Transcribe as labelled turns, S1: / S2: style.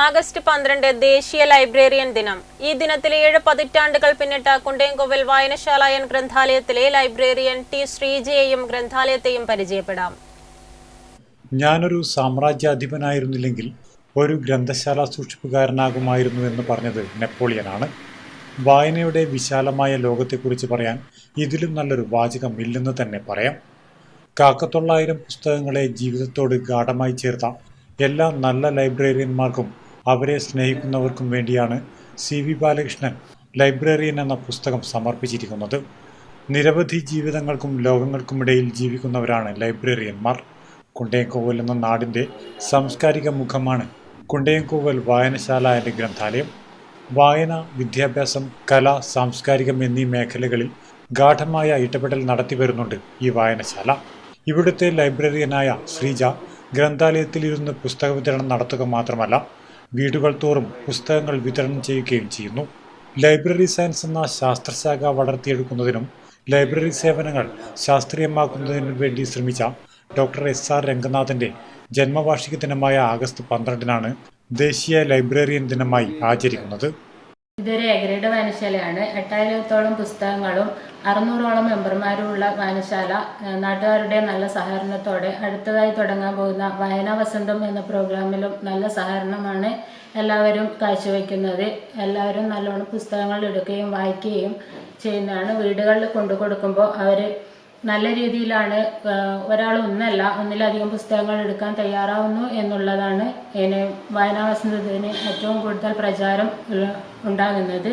S1: August പന്ത്രണ്ട് ദേശീയ librarian ദിനം. ഈ ദിനത്തിൽ ഏഴ് പതിറ്റാണ്ടുകൾ പിന്നിട്ട കുണ്ടേങ്കോവിൽ വായനശാലയൻ ഗ്രന്ഥാലയത്തിലെ ലൈബ്രേറിയൻ ടി ശ്രീജയെയും ഗ്രന്ഥാലയത്തെയും പരിചയപ്പെടാം.
S2: ഞാനൊരു സാമ്രാജ്യാധിപനായിരുന്നില്ലെങ്കിൽ ഒരു ഗ്രന്ഥശാല സൂക്ഷിപ്പുകാരനാകുമായിരുന്നു എന്ന് പറഞ്ഞത് നെപ്പോളിയനാണ്. വായനയുടെ വിശാലമായ ലോകത്തെക്കുറിച്ച് പറയാൻ ഇതിലും നല്ലൊരു വാചകം ഇല്ലെന്ന് തന്നെ പറയാം. കാക്കത്തൊള്ളായിരം പുസ്തകങ്ങളെ ജീവിതത്തോട് ഗാഠമായി ചേർത്ത എല്ലാ നല്ല ലൈബ്രറിയന്മാർക്കും അവരെ സ്നേഹിക്കുന്നവർക്കും വേണ്ടിയാണ് സി വി ബാലകൃഷ്ണൻ ലൈബ്രറിയൻ എന്ന പുസ്തകം സമർപ്പിച്ചിരിക്കുന്നത്. നിരവധി ജീവിതങ്ങൾക്കും ലോകങ്ങൾക്കുമിടയിൽ ജീവിക്കുന്നവരാണ് ലൈബ്രറിയന്മാർ. കുണ്ടയംകോവൽ എന്ന നാടിന്റെ സാംസ്കാരിക മുഖമാണ് കുണ്ടയംകോവൽ വായനശാല എന്റെ ഗ്രന്ഥാലയം. വായന വിദ്യാഭ്യാസം കല സാംസ്കാരികം എന്നീ മേഖലകളിൽ ഗാഠമായ ഇടപെടൽ നടത്തി വരുന്നുണ്ട് ഈ വായനശാല. ഇവിടുത്തെ ലൈബ്രറിയനായ ശ്രീജ ഗ്രന്ഥാലയത്തിലിരുന്ന് പുസ്തക വിതരണം നടത്തുക മാത്രമല്ല വീടുകൾ തോറും പുസ്തകങ്ങൾ വിതരണം ചെയ്യുകയും ചെയ്യുന്നു. ലൈബ്രറി സയൻസ് എന്ന ശാസ്ത്രശാഖ വളർത്തിയെടുക്കുന്നതിനും ലൈബ്രറി സേവനങ്ങൾ ശാസ്ത്രീയമാക്കുന്നതിനും വേണ്ടി ശ്രമിച്ച ഡോക്ടർ എസ്. ആർ. രംഗനാഥന്റെ ജന്മവാർഷിക ദിനമായ ആഗസ്റ്റ് പന്ത്രണ്ടിനാണ് ദേശീയ ലൈബ്രറിയൻ ദിനമായി ആചരിക്കുന്നത്.
S3: ഇതൊരു എഗ്രേഡ് വായനശാലയാണ്. എട്ടായിരത്തോളം പുസ്തകങ്ങളും അറുന്നൂറോളം മെമ്പർമാരുമുള്ള വായനശാല. നാട്ടുകാരുടെ നല്ല സഹകരണത്തോടെ അടുത്തതായി തുടങ്ങാൻ പോകുന്ന വായനാ വസന്തം എന്ന പ്രോഗ്രാമിലും നല്ല സഹകരണമാണ് എല്ലാവരും കാഴ്ചവെക്കുന്നത്. എല്ലാവരും നല്ലോണം പുസ്തകങ്ങൾ എടുക്കുകയും വായിക്കുകയും ചെയ്യുന്നതാണ്. വീടുകളിൽ കൊണ്ടു കൊടുക്കുമ്പോൾ അവർ നല്ല രീതിയിലാണ് ഒരാൾ ഒന്നല്ല ഒന്നിലധികം പുസ്തകങ്ങൾ എടുക്കാൻ തയ്യാറാവുന്നു എന്നുള്ളതാണ് എന്നെ വായനാ വസന്തത്തിന് ഏറ്റവും കൂടുതൽ പ്രചാരം ഉണ്ടാകുന്നത്.